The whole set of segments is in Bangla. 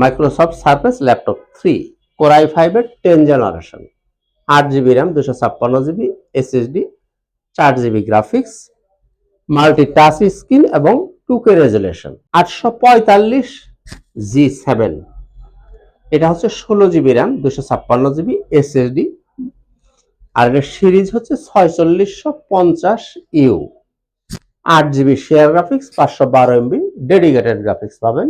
Microsoft Surface laptop three core i ফাইভের টেন জেনারেশন আট জিবি র্যাম দুশো ছাপ্পান্ন জিবি এসএসডি চার GB graphics multi touch screen এবং টুকে রেজুলেশন আটশো পঁয়তাল্লিশ জি সেভেন এটা হচ্ছে ষোলো জিবি র্যাম দুশো ছাপ্পান্ন জিবি এসএসডি আর এর সিরিজ হচ্ছে ছয়চল্লিশশো পঞ্চাশ ইউ। আট জিবি শেয়ার গ্রাফিক্স পাঁচশো বারো এমবি ডেডিকেটেড গ্রাফিক্স পাবেন।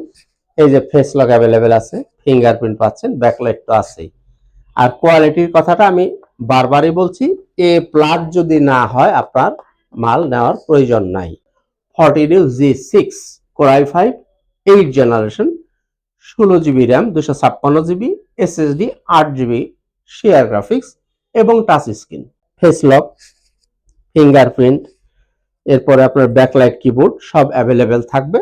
এই যে ফেস লক অ্যাভেলেবেল আছে ফিঙ্গারপ্রিন্ট পাচ্ছেন ব্যাকলাইট তো আছেই। আর কোয়ালিটির কথাটা আমি বারবারই বলছি, এ প্লাস যদি না হয়, আপনার মাল নেওয়ার প্রয়োজন নাই। Forty due G six core i five eight generation ষোলো জিবি র্যাম দুশো ছাপ্পান্ন জিবি এসএসডি আট জিবি শেয়ার গ্রাফিক্স এবং touch screen face lock fingerprint এরপরে আপনার ব্যাকলাইট কিবোর্ড সব অ্যাভেলেবেল থাকবে।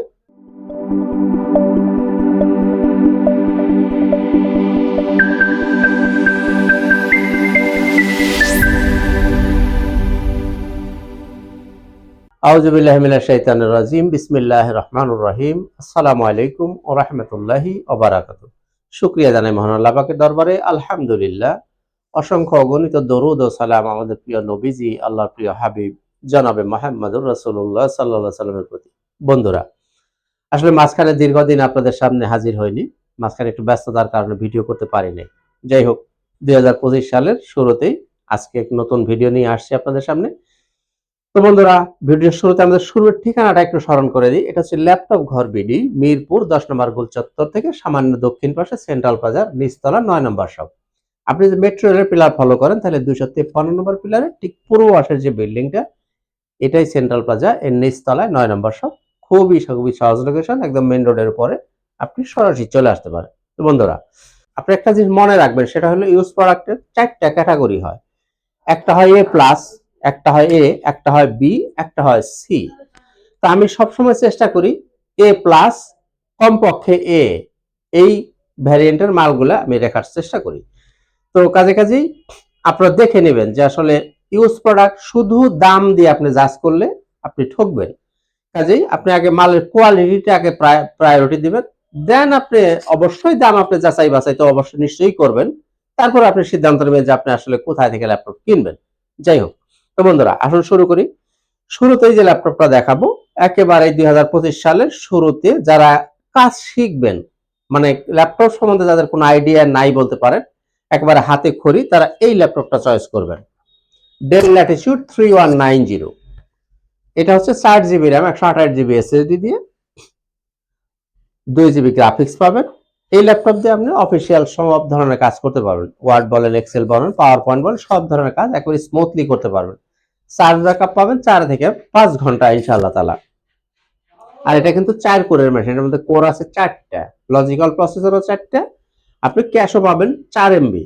আউজুবিল্লাহ মিনাশ শাইতানির রাজিম। বিসমিল্লাহির রহমানির রহিম। আসসালামু আলাইকুম ওয়া রাহমাতুল্লাহি ওয়া বারাকাতুহু। শুকরিয়া জানাই মহান আল্লাহ দরবারে। আলহামদুলিল্লাহ। অসংখ্য অগণিত দরুদ ও সালাম আমাদের প্রিয় নবীজি, আল্লাহর প্রিয় হাবিব, জনাবে মাহমুদুর রাসূলুল্লাহ সাল্লাল্লাহু আলাইহি সাল্লামের প্রতি। বন্ধুরা, আসলে মাঝখানে দীর্ঘদিন আপনাদের সামনে হাজির হয়নি মাঝখানে একটু ব্যস্ততার কারণে ভিডিও করতে পারি নাই। যাই হোক, দুই হাজার পঁচিশ সালের শুরুতেই আজকে এক নতুন ভিডিও নিয়ে আসছি আপনাদের সামনে। তো বন্ধুরা, ভিডিওর শুরুতে আমাদের শুরুর ঠিকানাটা একটু স্মরণ করে দিই। এটা হচ্ছে ল্যাপটপ ঘর বিডি, মিরপুর দশ নম্বর গোল চত্বর থেকে সামান্য দক্ষিণ পাশে সেন্ট্রাল বাজার, নিচতলা নয় নম্বর শপ। আপনি যদি মেট্রো রেলের পিলার ফলো করেন, তাহলে দুশো তেপ্পান্ন নম্বর পিলারে ঠিক পূর্ব পাশের যে বিল্ডিংটা এটাই সেন্ট্রাল প্লাজা এর নিচতলায় নয় নম্বর শপ। খুবই খুবই সহজ লোকেশন একদম মেন রোডের উপরে আপনি সরাসরি চলে আসতে পারেন। তো বন্ধুরা, আপনি একটা জিনিস মনে রাখবেন, সেটা হলো ইউজ প্রোডাক্টের চারটা ক্যাটাগরি হয়। একটা হয় এ প্লাস একটা হয় এ একটা হয় বি একটা হয় সি তা আমি সবসময় চেষ্টা করি এ প্লাস কমপক্ষে এ এই ভ্যারিয়েন্টের মালগুলা আমি রেখার চেষ্টা করি। তো কাজে কাজেই আপনারা দেখে নেবেন যে আসলে ইউজ প্রোডাক্ট শুধু দাম দিয়ে আপনি জাজ করলে আপনি ঠকবেন। কাজেই আপনি আগে মালের কোয়ালিটিটা আগে প্রায়োরিটি দিবেন। দেন আপনি অবশ্যই দাম আপনি যাচাই বাছাই তো অবশ্যই নিশ্চয়ই করবেন। তারপর আপনি সিদ্ধান্ত নেবেন যে আপনি আসলে কোথায় থেকে ল্যাপটপ কিনবেন। যাই হোক। তো বন্ধুরা, আসুন শুরু করি। শুরুতেই যে ল্যাপটপটা দেখাবো একেবারে দুই সালের শুরুতে যারা কাজ শিখবেন মানে ল্যাপটপ সম্বন্ধে যাদের কোনো আইডিয়া নাই বলতে পারেন, একেবারে হাতে খড়ি, তারা এই ল্যাপটপটা চয়েস করবেন। Dell Latitude three one nine zero এটা হচ্ছে ষাট জিবি র্যাম একশো আঠাশ জিবি এসএসডি দিয়ে। দুই জিবি গ্রাফিক্স পাবেন। এই ল্যাপটপ দিয়ে আপনি অফিসিয়াল সব ধরনের কাজ করতে পারবেন। ওয়ার্ড বলেন এক্সেল বলেন পাওয়ার পয়েন্ট বলেন, সব ধরনের কাজ একবারে স্মুথলি করতে পারবেন। চার্জ ব্যাকআপ পাবেন, চার থেকে পাঁচ ঘণ্টা ইনশাআল্লাহ তালা। আর এটা কিন্তু চার কোরের মেশিন এর মধ্যে কোর আছে চারটা। লজিক্যাল প্রসেসরও চারটা। আপনি ক্যাশও পাবেন চার এমবি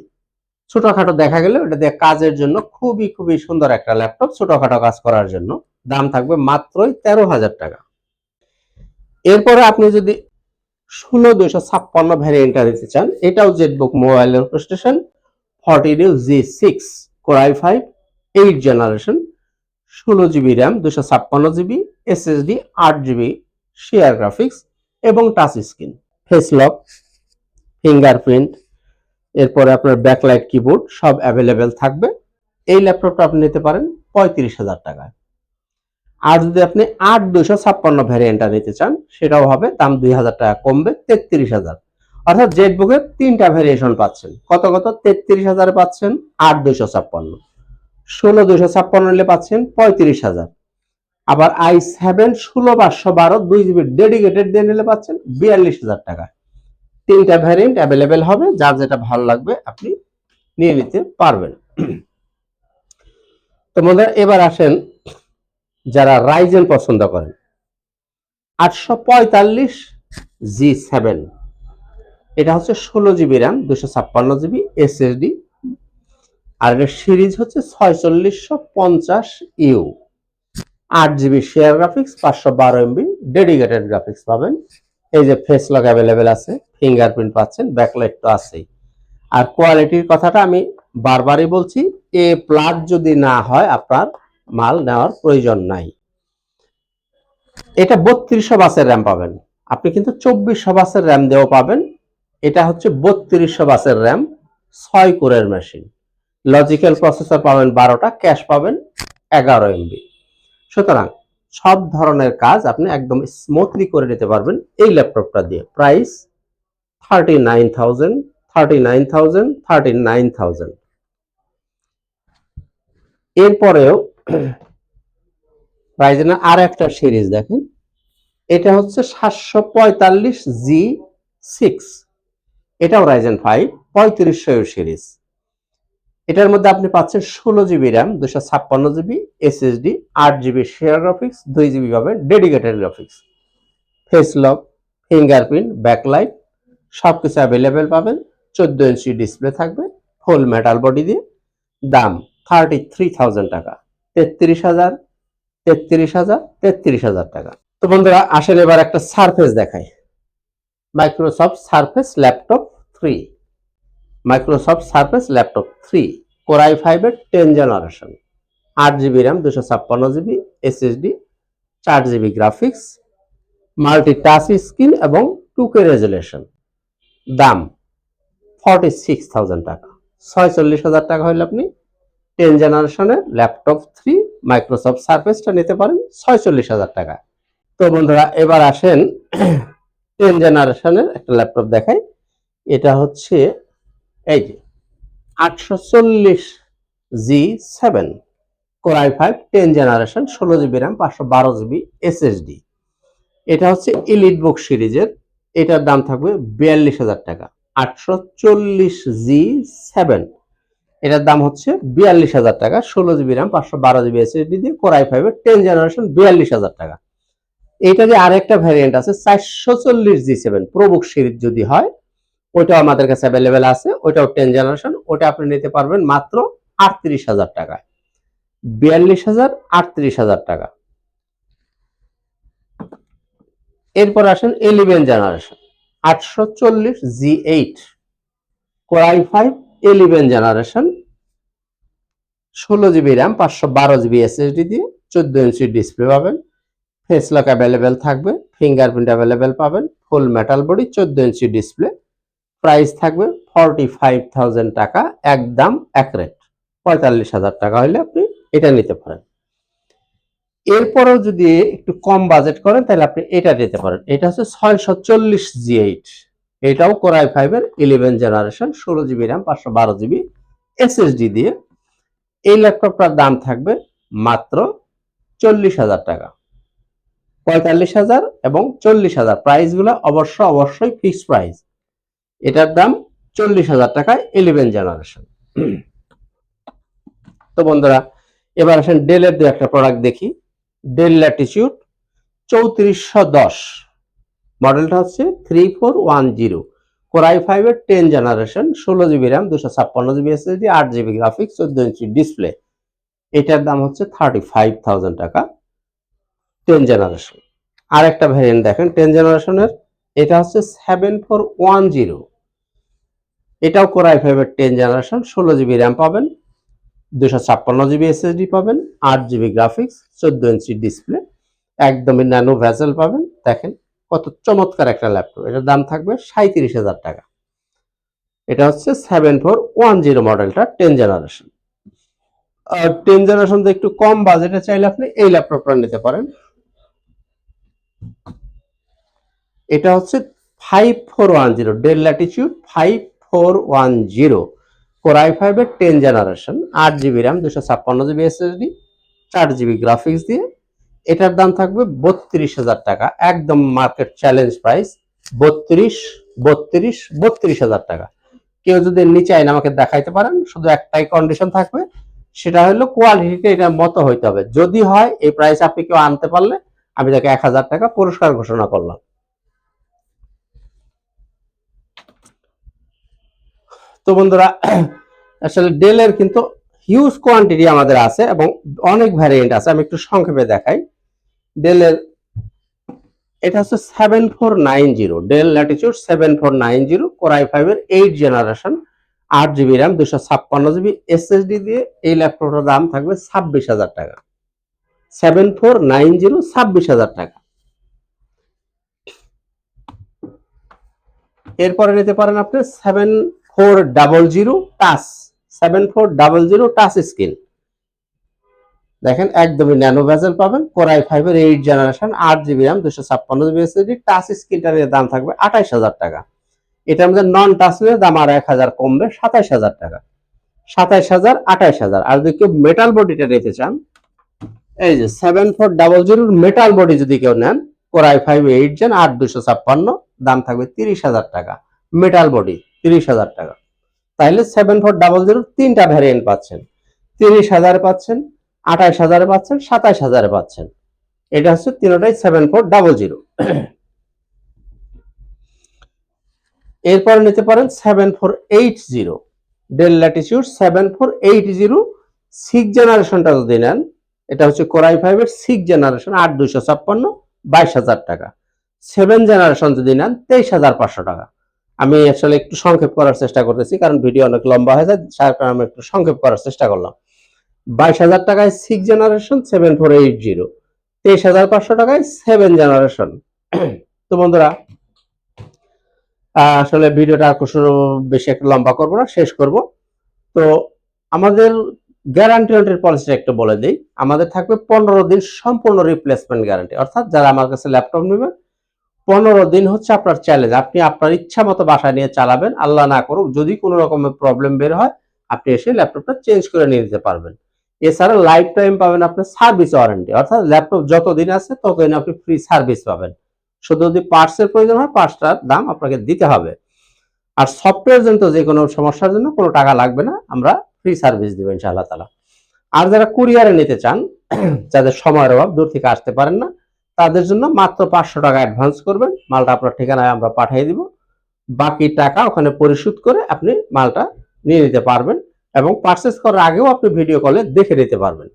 ছোটখাটো দেখা গেলে ওটা দিয়ে কাজের জন্য খুবই খুবই সুন্দর একটা ল্যাপটপ ছোটখাটো কাজ করার জন্য। দাম থাকবে মাত্রই তেরো হাজার টাকা। এরপরে আপনি যদি ষোলো দুইশো ছাপ্পান্ন ভ্যারিয়েন্টটা নিতে চান, এটাও জেটবুক মোবাইলের station forty G six core i five eight generation ষোলো জিবি র্যাম দুশো ছাপ্পান্ন জিবি এসএসডি আট জিবি শেয়ার গ্রাফিক্স এবং touch screen face lock fingerprint এরপরে আপনার ব্যাকলাইট কিবোর্ড সব অ্যাভেলেবেল থাকবে। এই ল্যাপটপটা আপনি নিতে পারেন পঁয়ত্রিশ হাজার টাকায়। আর যদি আপনি আট দুশো ছাপ্পান্ন ভ্যারিয়েন্টটা নিতে চান, সেটাও হবে, দাম দুই হাজার টাকা কমবে, তেত্রিশ হাজার। অর্থাৎ জেট বুকের তিনটা ভ্যারিয়েশন পাচ্ছেন। কত কত? তেত্রিশ হাজারে পাচ্ছেন, আট দুশো ছাপ্পান্ন। ষোলো দুইশো ছাপ্পান্ন নিলে পাচ্ছেন পঁয়ত্রিশ হাজার। আবার আই সেভেন ষোলো পাঁচশো বারো দুই জিবি ডেডিকেটেড দিয়ে নিলে পাচ্ছেন বিয়াল্লিশ হাজার টাকা। তিনটা ভ্যারিয়েন্ট অ্যাভেলেবেল হবে, যার যেটা ভালো লাগবে আপনি নিয়ে নিতে পারবেন। তো বন্ধুরা, এবার আসেন যারা রাইজেন পছন্দ করেন। আটশো পঁয়তাল্লিশ জি সেভেন এটা হচ্ছে ষোলো জিবি র্যাম দুশো ছাপ্পান্ন জিবি এসএসডি আর এটার সিরিজ হচ্ছে ছয়চল্লিশশো পঞ্চাশ ইউ। আট জিবি শেয়ার গ্রাফিক্স পাঁচশো বারো এমবি ডেডিকেটেড গ্রাফিক্স পাবেন। এই যে ফেস লক অ্যাভেলেবেল আছে ফিঙ্গারপ্রিন্ট পাচ্ছেন ব্যাকলাইট তো আছেই। আর কোয়ালিটির কথাটা আমি বারবারই বলছি এ প্লাস যদি না হয় আপনার মাল নেওয়ার প্রয়োজন নাই। এটা বত্রিশশো বাসের র্যাম পাবেন। আপনি কিন্তু চব্বিশশো বাসের র্যাম দিয়েও পাবেন। এটা হচ্ছে বত্রিশশো বাসের র্যাম ছয় কোরের মেশিন লজিক্যাল প্রসেসর পাবেন বারোটা ক্যাশ পাবেন এগারো এমবি সুতরাং সব ধরনের কাজ আপনি একদম স্মুথলি করে নিতে পারবেন এই ল্যাপটপটা দিয়ে। Price thirty nine thousand thirty nine thousand thirty nine thousand এরপরেও রাইজেনের আর একটা সিরিজ দেখেন। এটা হচ্ছে সাতশো পঁয়তাল্লিশ জি সিক্স এটাও রাইজেন ফাইভ পঁয়ত্রিশশো সিরিজ এটার মধ্যে আপনি পাচ্ছেন ষোলো জিবি র্যাম দুশো ছাপ্পান্ন জিবি এসএসডি আট জিবি শেয়ার গ্রাফিক্স দুই জিবি পাবেন dedicated graphics face lock fingerprint backlight সব কিছু অ্যাভেলেবেল পাবেন। চোদ্দ ইঞ্চি ডিসপ্লে থাকবে ফুল মেটাল বডি দিয়ে। দাম থার্টি থ্রি টাকা। তেত্রিশ হাজার তেত্রিশ হাজার তেত্রিশ হাজার টাকা। তো বন্ধুরা, আসেন এবার একটা সারফেস দেখাই। Microsoft Surface laptop three Microsoft Surface laptop three core i ফাইভের টেন জেনারেশন আট জিবি র্যাম দুশো ছাপ্পান্ন জিবি এসএসডি চার GB graphics multi touch screen এবং টুকে রেজুলেশন দাম ফর্টি সিক্স থাউজেন্ড টাকা। ছয়চল্লিশ হাজার টাকা হলে আপনি টেন জেনারেশনের ল্যাপটপ থ্রি মাইক্রোসফট সার্ফেসটা নিতে পারেন ছয়চল্লিশ হাজার টাকা। তো বন্ধুরা, এবার আসেন টেন জেনারেশনের একটা ল্যাপটপ দেখাই। এটা হচ্ছে এই যে, আটশো চল্লিশ G seven core i five ten generation ষোলো জিবি র্যাম পাঁচশো বারো জিবি এসএসডি এটা হচ্ছে ইলিট বুক সিরিজের, এটার দাম থাকবে বিয়াল্লিশ হাজার টাকা, আটশো চল্লিশ জি সেভেন। এটার দাম হচ্ছে বিয়াল্লিশ হাজার টাকা, ষোলো জিবি র্যাম পাঁচশো বারো জিবি এসএসডি দিয়ে কোরআই ফাইভের টেন জেনারেশন বিয়াল্লিশ হাজার টাকা। এইটা যে আরেকটা ভ্যারিয়েন্ট আছে, চারশো চল্লিশ জি সেভেন প্রবুক সিরিজ যদি হয় ওইটাও আমাদের কাছে অ্যাভেলেবেল আছে, ওইটাও টেন জেনারেশন ওটা আপনি নিতে পারবেন মাত্র আটত্রিশ হাজার টাকায়। বিয়াল্লিশ হাজার, আটত্রিশ হাজার টাকা। এরপর আসেন ইলেভেন জেনারেশন আটশো চল্লিশ G eight core i five eleven generation ষোলো জিবি র্যাম পাঁচশো বারো জিবি এসএসডি দিয়ে চোদ্দ ইঞ্চি ডিসপ্লে পাবেন। ফেস লক অ্যাভেলেবেল থাকবে ফিঙ্গারপ্রিন্ট অ্যাভেলেবেল পাবেন ফুল মেটাল বডি চোদ্দ ইঞ্চি ডিসপ্লে প্রাইস থাকবে ফর্টি ফাইভ থাউজেন্ড টাকা, একদম এক রেট পঁয়তাল্লিশ হাজার টাকা হলে আপনি এটা নিতে পারেন। এরপরেও যদি একটু কম বাজেট করেন, তাহলে আপনি এটা নিতে পারেন। এটা হচ্ছে ছয়শো চল্লিশ জি এইট। এটাও কোরআই ফাইভের ইলেভেন জেনারেশন ষোলো জিবি র্যাম পাঁচশো বারো জিবি এসএসডি দিয়ে। এই ল্যাপটপটার দাম থাকবে মাত্র চল্লিশ হাজার টাকা। পঁয়তাল্লিশ হাজার এবং চল্লিশ হাজার। প্রাইসগুলো অবশ্য অবশ্যই ফিক্সড প্রাইস এটার দাম চল্লিশ হাজার টাকায় ইলেভেন জেনারেশন তো বন্ধুরা, এবার আসেন ডেলের দু একটা প্রোডাক্ট দেখি। ডেল ল্যাটিচিউড চৌত্রিশশো দশ। মডেলটা হচ্ছে three four one zero core i ফাইভের টেন জেনারেশন ষোলো জিবি র্যাম দুশো ছাপ্পান্ন জিবি এসএসডি আট জিবি গ্রাফিক্স চোদ্দ ইঞ্চি ডিসপ্লে এটার দাম হচ্ছে থার্টি ফাইভ থাউজেন্ড টাকা টেন জেনারেশন আর একটা ভ্যারিয়েন্ট দেখেন টেন জেনারেশনের এটা হচ্ছে সেভেন ফোর ওয়ান জিরো এটাও কোরআই ফাইভের টেন জেনারেশন ষোলো জিবি র্যাম পাবেন দুশো ছাপ্পান্ন জিবি এসএসডি পাবেন, আট জিবি গ্রাফিক্স চোদ্দ ইঞ্চি ডিসপ্লে একদমই ন্যানো ভ্যাসেল পাবেন। দেখেন কত চমৎকার একটা ল্যাপটপ এটার দাম থাকবে সাঁত্রিশ হাজার টাকা। এটা হচ্ছে সেভেন ফোর ওয়ান জিরো মডেলটা টেন জেনারেশন আর টেন জেনারেশন একটু কম বাজেটে চাইলে আপনি এই ল্যাপটপটা নিতে পারেন। এটা হচ্ছে five four one zero Dell Latitude five four one zero core i ফাইভের টেন জেনারেশন আট জিবি র্যাম দুশো ছাপ্পান্ন জিবি এসএসডি চার জিবি গ্রাফিক্স দিয়ে। এটার দাম থাকবে বত্রিশ হাজার টাকা। একদম মার্কেট চ্যালেঞ্জ প্রাইস বত্রিশ বত্রিশ বত্রিশ হাজার টাকা। কেউ যদি নিচে আইন আমাকে দেখাইতে পারেন, শুধু একটাই কন্ডিশন থাকবে, সেটা হলো কোয়ালিটিটা এটার মতো হইতে হবে। যদি হয়, এই প্রাইস আপনি কেউ আনতে পারলে, আমি তাকে এক হাজার টাকা পুরস্কার ঘোষণা করলাম। তো বন্ধুরা, আসলে ডেলের কিন্তু হিউজ কোয়ান্টিটি আমাদের আছে এবং অনেক ভ্যারিয়েন্ট আছে, আমি একটু সংক্ষেপে দেখাই। ডেলের এটা হচ্ছে seven four nine zero Dell Latitude seven four nine zero core i ফাইভের এইট জেনারেশন আট জিবি র্যাম দুশো ছাপ্পান্ন জিবি এসএসডি দিয়ে এই ল্যাপটপটার দাম থাকবে ছাব্বিশ হাজার টাকা। সেভেন ফোর নাইন জিরো ছাব্বিশ হাজার টাকা। এরপরে নিতে পারেন আপনি seven four double zero touch seven four double zero touch screen দেখেন, একদমই ন্যানো ভেজেল পাবেন কোরাই ফাইভের এইট জেনারেশন আট জিবি র্যাম দুশো ছাপ্পান্ন জিবি এসএসডি টাচ স্ক্রিনটার দাম থাকবে আঠাইশ হাজার টাকা। এটার মধ্যে নন টাচ নিলে দাম আর এক হাজার কমবে, সাতাইশ হাজার টাকা। সাতাইশ হাজার, আঠাইশ হাজার। আর যদি কেউ মেটাল বডিটা নিতে চান, এই যে সেভেন ফোর ডাবল জিরোর মেটাল বডি যদি কেউ নেন কোরাই ফাইভ এইট জেন আট দুশো ছাপ্পান্ন, দাম থাকবে তিরিশ হাজার টাকা। মেটাল বডি তিরিশ হাজার টাকা। তাইলে সেভেন ফোর ডাবল জিরোর তিনটা ভ্যারিয়েন্ট পাচ্ছেন। তিরিশ হাজার পাচ্ছেন, আঠাইশ হাজারে পাচ্ছেন, সাতাইশ হাজারে পাচ্ছেন। এটা হচ্ছে তিনটাই সেভেন ফোর ডাবল জিরো এরপর নিতে পারেন seven four eight zero Dell Latitude seven four eight zero six জেনারেশনটা যদি নেন, এটা হচ্ছে কোরাই ফাইভের সিক্স জেনারেশন আট দুইশো ছাপ্পান্ন, বাইশ হাজার টাকা। সেভেন জেনারেশন যদি নেন, তেইশ হাজার পাঁচশো টাকা। আমি আসলে একটু সংক্ষেপ করার চেষ্টা করতেছি, কারণ ভিডিও অনেক লম্বা হয়ে যায়, যার কারণে আমি একটু সংক্ষেপ করার চেষ্টা করলাম। বাইশ হাজার টাকায় six generation seven four eight zero তেইশ হাজার পাঁচশো টাকায় সেভেন জেনারেশন তো বন্ধুরা আসলে ভিডিওটা আর বেশি একটা লম্বা করব না, শেষ করব। তো আমাদের গ্যারান্টি ওয়ারেন্টির পলিসিটা একটু বলে দিই। আমাদের থাকবে পনেরো দিন সম্পূর্ণ রিপ্লেসমেন্ট গ্যারান্টি অর্থাৎ যারা আমার কাছে ল্যাপটপ নেবেন পনেরো দিন হচ্ছে আপনার চ্যালেঞ্জ আপনি আপনার ইচ্ছা মতো বাসায় নিয়ে চালাবেন, আল্লাহ না করুক, যদি কোনো রকমের প্রবলেম বের হয়, আপনি এসে ল্যাপটপটা চেঞ্জ করে নিয়ে যেতে পারবেন। এছাড়া লাইফ টাইম পাবেন আপনি সার্ভিস ওয়ারেন্টি অর্থাৎ ল্যাপটপ যতদিন আছে, ততদিন আপনি ফ্রি সার্ভিস পাবেন। শুধু যদি পার্টসের প্রয়োজন হয় পার্টসটার দাম আপনাকে দিতে হবে। আর সফটওয়্যার জন্য যে কোনো সমস্যার জন্য কোনো টাকা লাগবে না, আমরা ফ্রি সার্ভিস দিব ইনশাআল্লাহ তালা আর যারা কুরিয়ারে নিতে চান, যাদের সময়ের অভাব, দূর থেকে আসতে পারেন না তাদের জন্য মাত্র পাঁচশো টাকা অ্যাডভান্স করবেন। মালটা আপনার ঠিকানায় আমরা পাঠিয়ে দিব। বাকি টাকা ওখানে পরিশোধ করে আপনি মালটা নিয়ে নিতে পারবেন এবং পারচেস করার আগেও আপনি ভিডিও কলে দেখে নিতে পারবেন।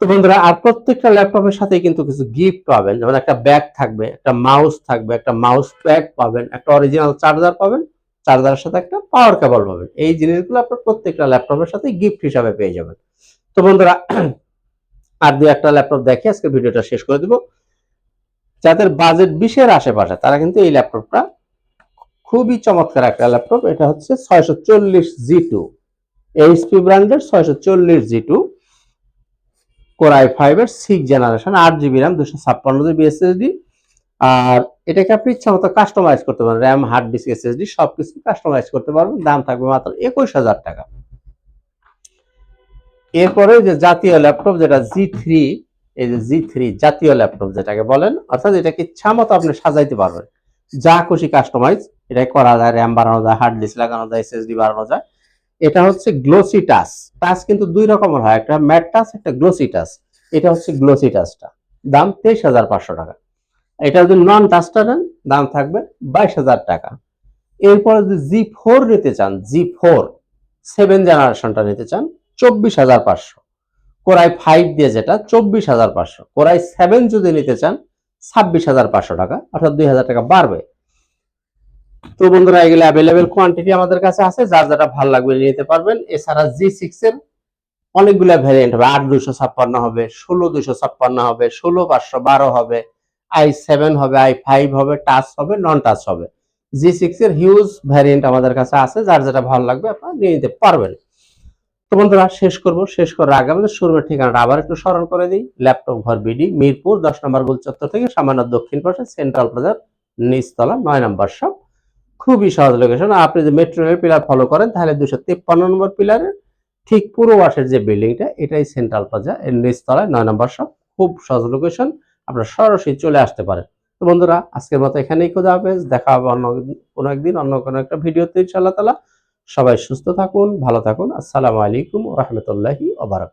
তো বন্ধুরা, আর প্রত্যেকটা ল্যাপটপের সাথে কিন্তু কিছু গিফট পাবেন। যেমন একটা ব্যাগ থাকবে, একটা মাউস থাকবে, একটা মাউস প্যাড পাবেন, একটা অরিজিনাল চার্জার পাবেন চার্জারের সাথে একটা পাওয়ার কেবল পাবেন। এই জিনিসগুলো আপনার প্রত্যেকটা ল্যাপটপের সাথে গিফট হিসাবে পেয়ে যাবেন। তো বন্ধুরা আর দু একটা ল্যাপটপ দেখে আজকে ভিডিওটা শেষ করে দিব। যাদের বাজেট বিশের আশেপাশে, তারা কিন্তু এই ল্যাপটপটা খুবই চমৎকার একটা ল্যাপটপ এটা হচ্ছে ছয়শো চল্লিশ জি টু এইচপি ব্র্যান্ডের ছয়শো চল্লিশ জি টু কোরআই ফাইভের সিক্স জেনারেশন আট জিবি র্যাম দুশো ছাপ্পান্ন জিবি এসএসডি আর এটাকে আপনি ইচ্ছা মতো কাস্টমাইজ করতে পারেন। র্যাম হার্ড ডিস্ক এসএসডি সবকিছু কাস্টমাইজ করতে পারবেন। দাম থাকবে মাত্র একুশ হাজার টাকা। এরপরে যে জাতীয় ল্যাপটপ যেটা জি থ্রি এই যে জি থ্রি জাতীয় ল্যাপটপ যেটাকে বলেন, অর্থাৎ এটাকে ইচ্ছা মতো আপনি সাজাইতে পারবেন। যা খুশি কাস্টমাইজ এটা করা যায় র্যাম বাড়ানো যায় হার্ড ডিস্ক লাগানো যায় এসএসডি বাড়ানো যায়। এটা হচ্ছে গ্লোসি টাচ টাচ কিন্তু দুই রকমের হয়, একটা ম্যাট টাচ একটা গ্লোসি টাচ এটা হচ্ছে গ্লোসি টাচটা দাম তেইশ হাজার পাঁচশো টাকা। এটা যদি নন টাচটা নেন, দাম থাকবে বাইশ হাজার টাকা। এরপরে যদি জি ফোর নিতে চান জি ফোর সেভেন জেনারেশনটা নিতে চান চব্বিশ হাজার পাঁচশো। কোরাই ফাইভ দিয়ে যেটা চব্বিশ হাজার পাঁচশো। কোরাই সেভেন যদি নিতে চান, ছাব্বিশ হাজার পাঁচশো টাকা, অর্থাৎ দুই হাজার টাকা বাড়বে। তো বন্ধুরা, এগুলো অ্যাভেলেবেল কোয়ান্টিটি আমাদের কাছে আছে, যার যেটা ভালো লাগবে নিতে পারবেন। এছাড়া জি সিক্স এর অনেকগুলো ভ্যারিয়েন্ট হবে, আট দুশো ছাপ্পান্ন হবে, ষোলো দুশো ছাপ্পান্ন হবে, ষোলো পাঁচশো বারো হবে আই সেভেন হবে আই ফাইভ হবে টাচ হবে নন টাচ হবে। জি সিক্স এর হিউজ ভ্যারিয়েন্ট আমাদের কাছে আছে, যার যেটা ভালো লাগবে আপনারা নিয়ে নিতে পারবেন। তো বন্ধুরা, শেষ করব, শেষ করার আগে আমাদের শোরুমের ঠিকানাটা আবার একটু স্মরণ করে দিই। ল্যাপটপ ঘর বিডি, মিরপুর, দশ নম্বর গোল চত্বর থেকে সামান্য দক্ষিণ পাশে সেন্ট্রাল প্লাজার নিচতলা, নয় নম্বর শপ। খুবই সহজ লোকেশন আপনি যদি মেট্রো রেল পিলার ফলো করেন, তাহলে দুশো তিপ্পান্ন নম্বর পিলারের ঠিক পূর্ব পাশের যে বিল্ডিংটা এটাই সেন্ট্রাল প্লাজা এর নিচতলায় নয় নম্বর শপ। খুব সহজ লোকেশন আপনারা সরাসরি চলে আসতে পারেন। তো বন্ধুরা, আজকের মতো এখানেই খোঁজা হাফেজ। দেখা হবে অন্য কোনো একদিন, অন্য কোনো একটা ভিডিওতে ইনশাআল্লাহ তালা সবাই সুস্থ থাকুন ভালো থাকুন। আসসালামু আলাইকুম রহমতুল্লাহি ওবারাক